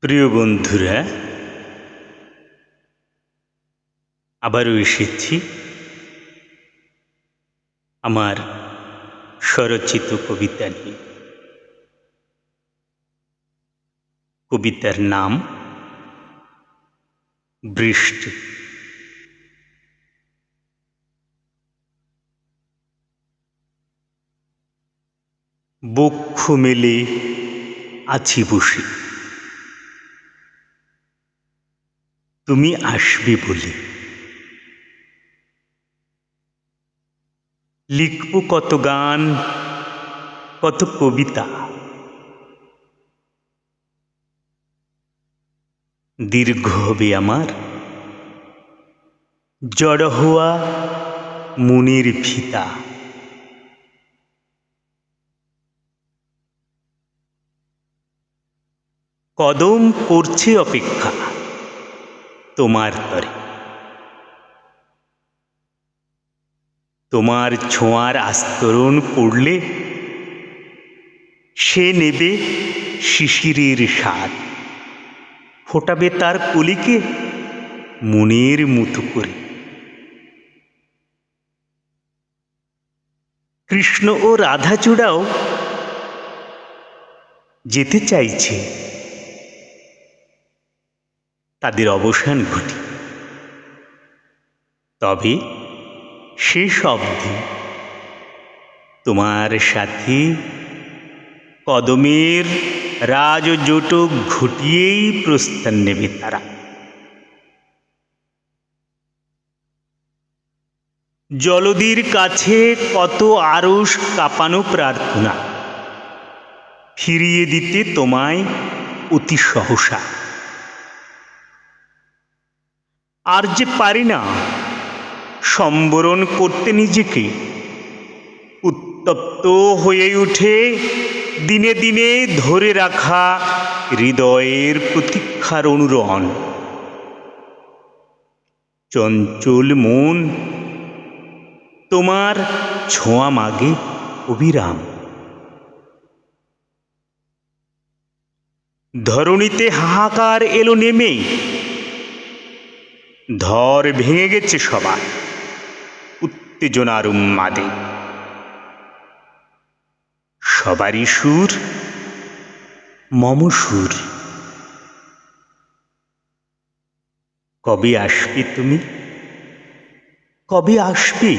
প্রিয় বন্ধুরা, আবারও এসেছি আমার স্বরচিত কবিতা নিয়ে। কবিতার নাম বৃষ্টি। বক্ষ মেলে আছি বসে। তুমি আসবে বলে। লিখব কত গান, কত কবিতা। দীর্ঘ হবে আমার। জড় হওয়া মনের ফিতা। কদম করছে অপেক্ষা। তোমার তরে। তোমার ছোঁয়ার আস্তরণ পড়লে সে নেবে শিশিরের স্বাদ। ফোটাবে তার কলিকে মনের মতো করে। কৃষ্ণ ও রাধাচূড়াও যেতে চাইছে। তাদের অবসান ঘটি। তবে শেষ অবধি তোমার সাথে কদমের রাজজোটক ঘটিয়েই প্রস্থান নেবে তারা। জলদির কাছে কত আরস কাঁপানো প্রার্থনা, ফিরিয়ে দিতে তোমায় অতি সহসা। আর যে পারি না, সম্বরণ করতে নিজেকে উত্তপ্ত হয়ে উঠে দিনে দিনে ধরে রাখা হৃদয়ের প্রতীক্ষার অনুরণ। চঞ্চল মন, তোমার ছোঁয়া মাগে অবিরাম। ধরণীতে হাহাকার এলো নেমেই ধর ভেঙে গেছে সবার। উত্তেজনার উন্মাদে সবারই সুর, মম সুর। কবে আসবে তুমি? কবে আসবে?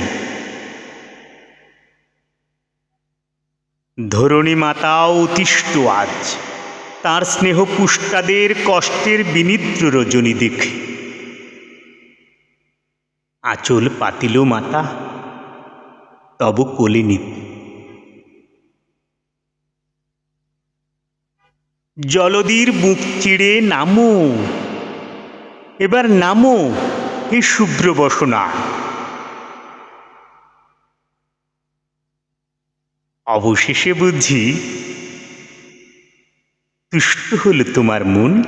ধরণী মাতাও অতিষ্ঠ আজ। তার স্নেহ পুষ্টাদের কষ্টের বিনিদ্র রজনী দেখে। আঁচল পাতিল মাতা, তব কোলে নিতে। জলদির বুক চিড়ে নামো, এবার নামো হে শুভ্র বসনা। অবশেষে বুঝি, তুষ্ট হল তোমার মন।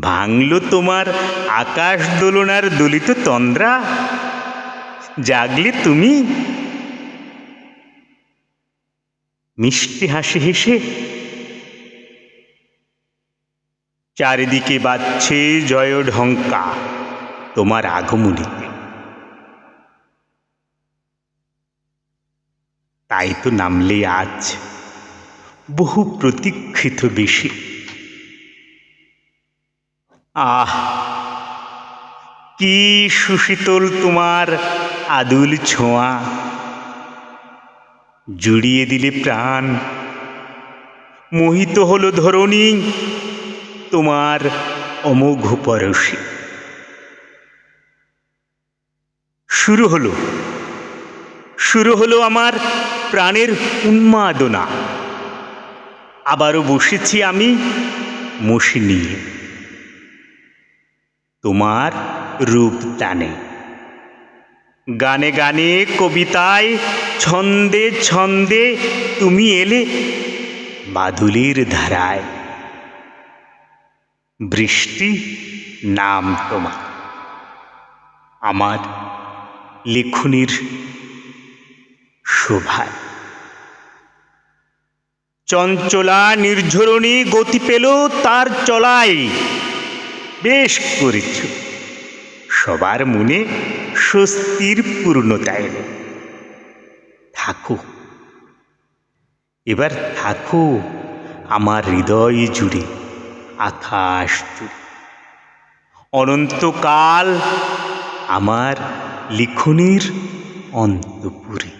ভাঙল তোমার আকাশ দোলনার দলিত তন্দ্রা। জাগলে তুমি। মিষ্টি হাসি হেসে। চারিদিকে বাজছে জয় ঢঙ্কা তোমার আগমনীতে। তাই তো নামলে আজ বহু প্রতীক্ষিত বেশি। আহ, কি সুশীতল তোমার আদুল ছোঁয়া। জুড়িয়ে দিলে প্রাণ। মোহিত হলো ধরণী তোমার অমোঘ পরশে। শুরু হলো। শুরু হলো আমার প্রাণের উন্মাদনা। আবারও বসেছি আমি মশি নিয়ে। তোমার রূপ টানে। গানে গানে কবিতায় ছন্দে ছন্দে তুমি এলে বাদুলির ধারায়। বৃষ্টি নাম তোমার। আমার লেখনির শোভায়। চঞ্চলা নির্ঝরণী গতি পেল তার চলায়। বেশ করেছ। সবার মনে স্বস্তির পূর্ণতা এলো। থাকো। এবার থাকো আমার হৃদয় জুড়ে, আকাশ জুড়ে। অনন্তকাল আমার লিখনির অন্তপুরে।